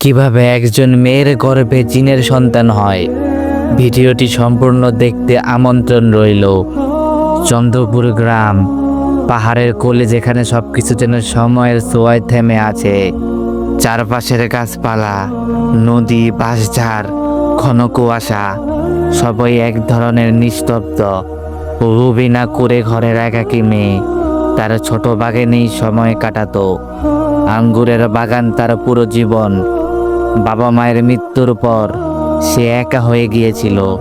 কীভাবে একজন মেয়ের গর্ভে জিনের সন্তান হয়? ভিডিওটি সম্পূর্ণ দেখতে আমন্ত্রণ রইল। চন্দ্রপুর গ্রাম, পাহাড়ের কোলে যেখানে সব কিছু যেন সময়ের ছোঁয়ায় থেমে আছে। চারপাশের গাছপালা, নদী, বাঁশঝাড়, ঘন কুয়াশা, সবই এক ধরনের নিস্তব্ধ। রুবিনা করে ঘরের একাকী মেয়ে, তার ছোট বাগানেই সময় কাটাতো। আঙ্গুরের বাগান তার পুরো জীবন বাবা মায়ের মৃত্যুর পর সে একা হয়ে গিয়েছিল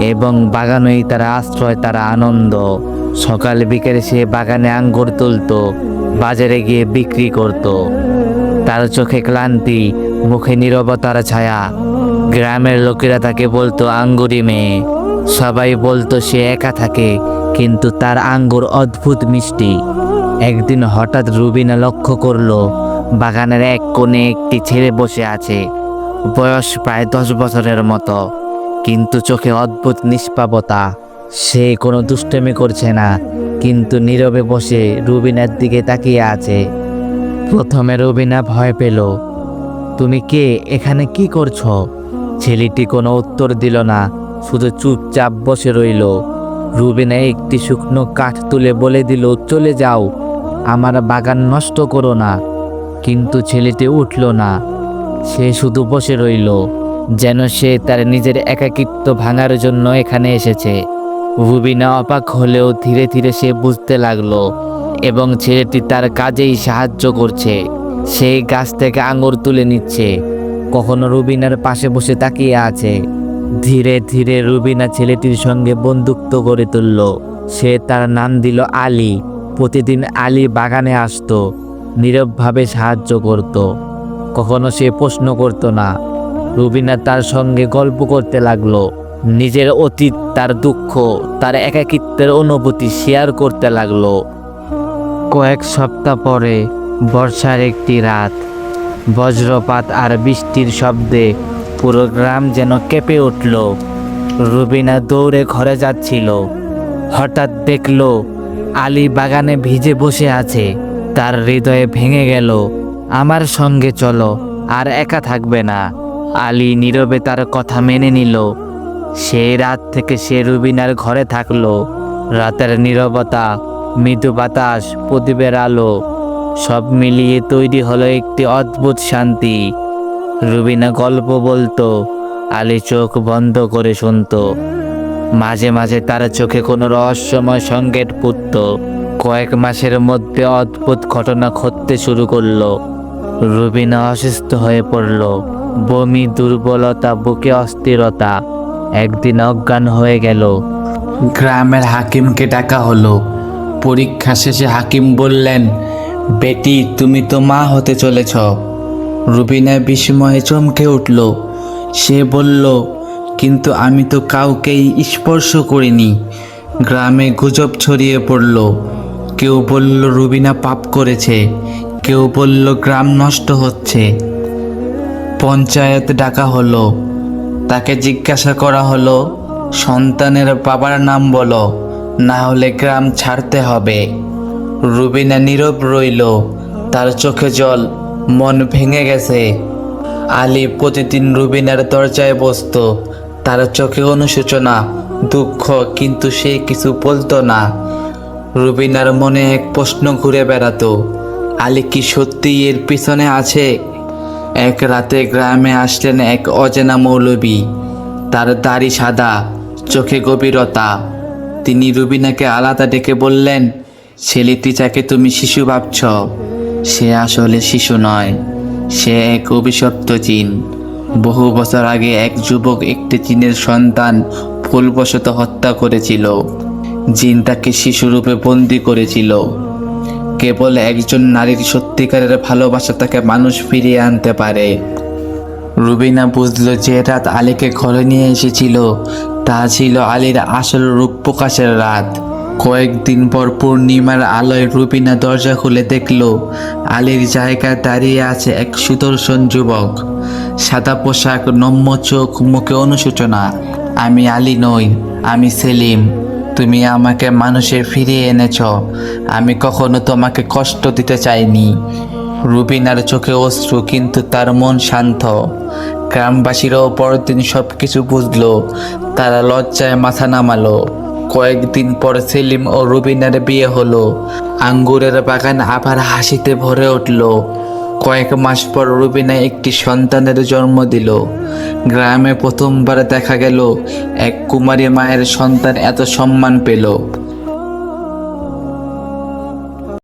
এবং বাগানই তার আশ্রয়, তার আনন্দ। সকাল বিকেলে সে বাগানে আঙ্গুর তুলতো, বাজারে গিয়ে বিক্রি করত। তার চোখে ক্লান্তি, মুখে নীরবতার ছায়া। গ্রামের লোকেরা তাকে বলতো, আঙ্গুরি মেয়ে। সবাই বলতো, সে একা থাকে, কিন্তু তার আঙ্গুর অদ্ভুত মিষ্টি। একদিন হঠাৎ রুবিনা লক্ষ্য করল বাগানের এক কোণে একটি ছেলে বসে আছে। বয়স প্রায় দশ বছরের মতো, কিন্তু চোখে অদ্ভুত নিষ্পাপতা। সে কোনো দুষ্টমি করছে না, কিন্তু নীরবে বসে রুবিনার দিকে তাকিয়ে আছে। প্রথমে রুবিনা ভয় পেল, তুমি কে? এখানে কি করছ? ছেলেটি কোনো উত্তর দিল না, শুধু চুপচাপ বসে রইল। রুবিনা একটি শুকনো কাঠ তুলে বলে দিল, চলে যাও, আমার বাগান নষ্ট করো না। কিন্তু ছেলেটি উঠল না। সে শুধু বসে রইল, যেন সে তার নিজের একাকিত্ব ভাঙার জন্য এখানে এসেছে। রুবিনা অবাক হলেও ধীরে ধীরে সে বুঝতে লাগল, এবং ছেলেটি তার কাজেই সাহায্য করছে। সে গাছ থেকে আঙুর তুলে নিচ্ছে। কখনো রুবিনার পাশে বসে তাকিয়ে আছে। ধীরে ধীরে রুবিনা ছেলেটির সঙ্গে বন্ধুত্ব গড়ে তুলল। সে তার নাম দিল আলী। প্রতিদিন আলী বাগানে আসতো। নীরবভাবে সাহায্য করত। কখনো সে প্রশ্ন করত না। রুবিনা তার সঙ্গে গল্প করতে লাগল। নিজের অতীত, তার দুঃখ, তার একাকিত্বের অনুভূতি শেয়ার করতে লাগল। কয়েক সপ্তাহ পরে, বর্ষার একটি রাত, বজ্রপাত আর বৃষ্টির শব্দে পুরো গ্রাম যেন কেঁপে উঠল। রুবিনা দৌড়ে ঘরে যাচ্ছিল। হঠাৎ দেখল, আলী বাগানে ভিজে বসে আছে। তার হৃদয়ে ভেঙে গেল। আমার সঙ্গে চলো, আর একা থাকবে না। আলী নীরবে তার কথা মেনে নিল। সেই রাত থেকে সে রুবিনার ঘরে থাকল। রাতের নীরবতা, মৃদু বাতাস, প্রদীপের আলো, সব মিলিয়ে তৈরি হলো একটি অদ্ভুত শান্তি। রুবিনা গল্প বলতো, আলী চোখ বন্ধ করে শুনতো। মাঝে মাঝে তার চোখে কোনো রহস্যময় সংকেত পুতত কয়েক মাসের মধ্যে অদ্ভুত ঘটনা ঘটতে শুরু করল। রুবিনা অসুস্থ হয়ে পড়ল। বমি, দুর্বলতা, বুকে অস্থিরতা, একদিন অজ্ঞান হয়ে গেল। গ্রামের হাকিমকে ডাকা হলো। পরীক্ষা শেষে হাকিম বললেন, বেটি, তুমি তো মা হতে চলেছ। রুবিনা বিস্ময়ে চমকে উঠল। সে বলল, কিন্তু আমি তো কাউকেই স্পর্শ করিনি। গ্রামে গুজব ছড়িয়ে পড়ল। কেউ বলল, রুবিনা পাপ করেছে। কেউ বলল, গ্রাম নষ্ট হচ্ছে। পঞ্চায়েত ডাকা হলো। তাকে জিজ্ঞাসা করা হলো, সন্তানের বাবার নাম বলো, না হলে গ্রাম ছাড়তে হবে। রুবিনা নীরব রইল। তার চোখে জল, মন ভেঙে গেছে। আলী প্রতিদিন রুবিনার দরজায় বসতো। তার চোখে অনুশোচনা, দুঃখ, কিন্তু সে কিছু বলতো না। রুবিনার মনে এক প্রশ্ন ঘুরে বেড়াতো, আলী কি সত্যি এর পিছনে আছে? এক রাতে গ্রামে আসলেন এক অজেনা মৌলবী। তার দাড়ি সাদা, চোখে গভীরতা। তিনি রুবিনাকে আলাদা ডেকে বললেন ছেলেটি যাকে তুমি শিশু ভাবছ। সে আসলে শিশু নয়, সে এক অভিশপ্ত জিন। বহু বছর আগে এক যুবক একটি জিনের সন্তান ভুলবশত হত্যা করেছিল। জিন তাকে শিশুরূপে বন্দি করেছিল। কেবল একজন নারীর সত্যিকারের ভালোবাসা তাকে মানুষ ফিরিয়ে আনতে পারে। রুবিনা বুঝলো যে রাত আলীকে ঘরে নিয়ে এসেছিল, তা ছিল আলীর আসল রূপ প্রকাশের রাত। কয়েকদিন পর পূর্ণিমার আলোয় রুবিনা দরজা খুলে দেখল, আলীর জায়গায় দাঁড়িয়ে আছে এক সুদর্শন যুবক। সাদা পোশাক নম্য চোখ, মুখে অনুশোচনা, আমি আলী নই, আমি সেলিম। তুমি আমাকে মানুষে ফিরিয়ে এনেছ, আমি কখনো তোমাকে কষ্ট দিতে চাইনি। রুবিনার চোখে অশ্রু, কিন্তু তার মন শান্ত। গ্রামবাসীরাও পরদিন সব কিছু বুঝলো, তারা লজ্জায় মাথা নামালো। কয়েকদিন পর সেলিম ও রুবিনার বিয়ে হলো, আঙ্গুরের বাগান আবার হাসিতে ভরে উঠল। কয়েক মাস পর রুবিনা একটি সন্তানের জন্ম দিল। গ্রামে প্রথমবার দেখা গেল, এক কুমারী মায়ের সন্তান এত সম্মান পেল।